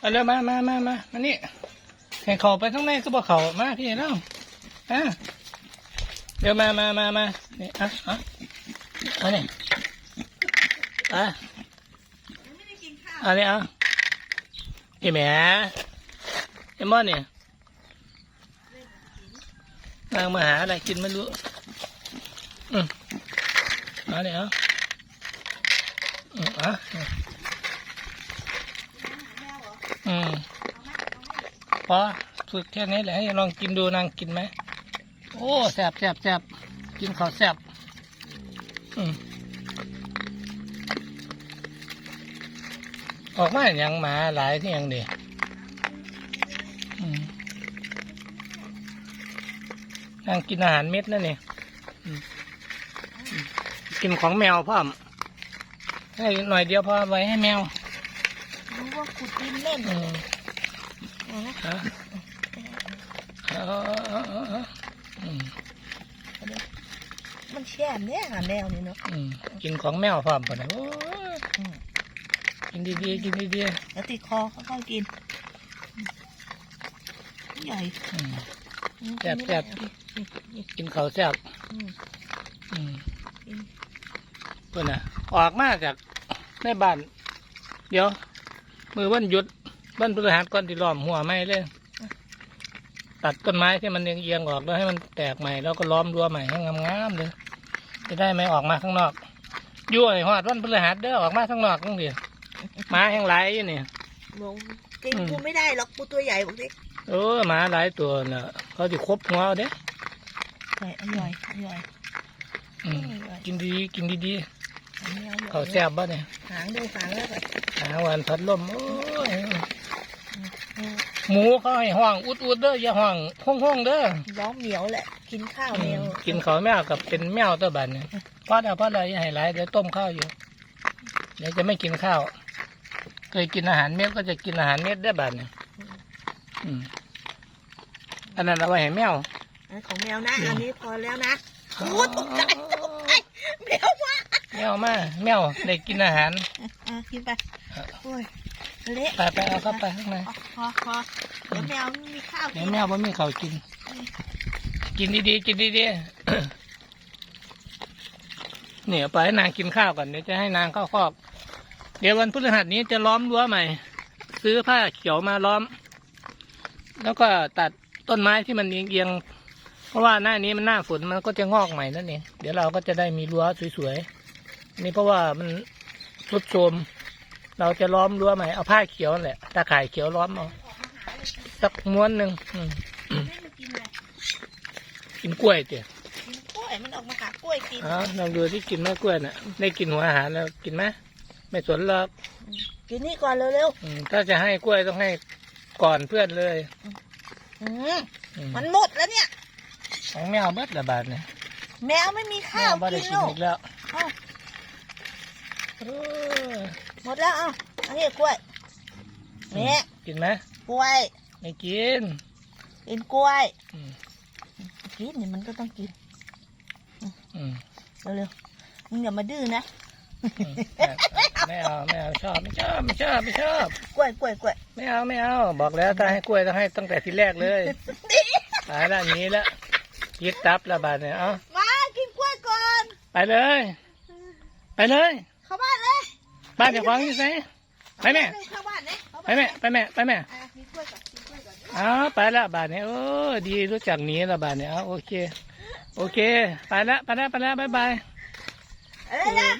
เอาเร็วมามามามามานี่ให้เขาไปข้างในก็บอกเขามาพี่แล้วอะเดี๋ยวมามามามานี่อะอะอันนี้อะอันนี้อะไอ้แหม่ไอ้มอนเนี่ยนางมาหาอะไรกินไม่รู้อืมอันนี้อะอืมอะ อืมพอสุดแค่นี้แหละให้ลองกินดูนางกินไหมโอ้แสบแสบแสบกินข้าวแสบอืมออกมาอย่างหมาหลายที่ยังดีอืมนางกินอาหารเม็ดนั่นนี่อืมอืมกินของแมวพ่อมให้หน่อยเดียวพอไว้ให้แมว รู้ว่าขุดดินเล่นอืมเอานะฮะเอาเอาเอาเอาอืมมันแช่มเนี่ยหาแมวนี่เนาะอืมกินของแมวพร้อมปะนะโอ้ยอืมกินดีๆกินดีแล้วติดคอค่อยๆกิน ใหญ่ๆอืมอืมแซ่บแซ่บนี่นี่กินข้าวแซ่บอืมอืมกินเพื่อนน่ะ ออกมาจากในบ้าน เดี๋ยว มือวันหยุดวันพฤหัสก่อนที่ล้อมหัวไม้เลย ตัดต้นไม้ที่มันเอียงๆออกแล้วให้มันแตกใหม่แล้วก็ล้อมรั้วใหม่ให้งามๆเลยจะได้ไม่ออกมาข้างนอกยั่วไอ้หอดวันพฤหัสเด้อออกมาข้างนอกตั้งเดียวหมาแห้งไหลายอยู่นี่มองกินอืมกูไม่ได้หรอกกูตัวใหญ่บอกดิเออหมาหลายตัวน่ะเขาจะครบหัวเอาเด้ใหญ่อร่อยอร่อยอืมกินดีกินดีหางแมวๆเขาวแซ่บบ่เนี่ยหางดูหางแล้วแบบหาวันพัดลมโอ้ยอืมหมูเขาให้ห้องอุดอุดๆเด้ออย่าห้องห้องห้องๆเด้อร้องเหมียวแหละ กินข้าวอืแมมวกินเขาวแมวกับเป็นแมวตัวบันเนี่ยพอดเอาพอดอะไรอย่าให้หลายเดี๋ยวต้มข้าวอยู่เดี๋ยวจะไม่กินข้าวเคยกินอาหารเม็ดก็จะกินอาหารเม็ดได้อบันเนี่ยอืมอันนั้นเอาไว้ให้แมวอันของแมวนะอืมอันนี้พอแล้วนะโอ้ตกใจตกใจแมวมาแมวมา แมวได้กินอาหารอะกินไป โอ้ยเละไปไปเอาเข้าไปข้างในพอพอเดี๋ยวแมวไม่มีข้าวเดี๋กิยวนแมวบ่มีข้าวกิน กินดีๆกินดีๆเนี่ยไปให้นางกินข้าวก่อนเดี๋ยวจะให้นางเข้าคอกเดี๋ยววันพฤหัสนี้จะล้อมรั้วใหม่ ซื้อผ้าเขียวมาล้อม แล้วก็ตัดต้นไม้ที่มันเอียงๆเพราะว่าหน้านี้มันหน้าฝนมันก็จะงอกใหม่นั่นเองเดี๋ยวเราก็จะได้มีรั้วสวยๆนี่เพราะว่ามันทรุดโทรม เราจะล้อมรั้วใหม่เอาผ้าเขียวนั่นแหละตาข่ายเขียวล้อมเอาสักม้วนหนึ่งอืมให้มันกินเลยกินกล้วยเตี๋ยกินกล้วยมันออกมาหากล้วยกินอ๋อลองดูที่กินไหมกล้วยน่ะ ได้กินหัวอาหารแล้วกินไหมไม่สนหรอกกินนี่ก่อนเร็วอืมถ้าจะให้กล้วยต้องให้ก่อนเพื่อนเลยๆอืมอืมมันหมดแล้วเนี่ย ของแมวเบิดละบาทเนี่ยแมวไม่มีแมข้าววบ่ได้กินกินลูกอีกแล้วเอ้า เออ หมดแล้วเอ้าอันนี้กล้วยเนี่ยกินไหมกล้วยไม่กิน กินกล้วยอืมกินเนี่ยมันก็ต้องกินอืมเร็วๆมึงอย่ามาดื้อนะอืมไม่เอาไม่เอาชอบไม่ชอบไม่ชอบไม่ชอบกล้วยกล้วยกล้วยไม่เอาไม่เอาบอกแล้วถ้าให้กล้วยต้องให้ตั้งแต่ทีแรกเลยตายแล้วอย่างนี้แล้วยิดตับละบาทเนี่ยเอามากินกล้วยก่อน ไปเลย ไปเลยเข้าบ้านเลย บ้านเจ้าของอยู่ไหนไปแม่ เข้าบ้านเนี่ยเข้าไปบ้านแม่ ไปแม่ ไปแม่อะกินกล้วยก่อนกินกล้วยก่อนอ๋อไปละบาทเนี่ยโอ้ดีรู้จักหนีละบาทเนี่ยเอาโอเค โอเค ไปละไปละไปละบายบาย เอ้ยนะ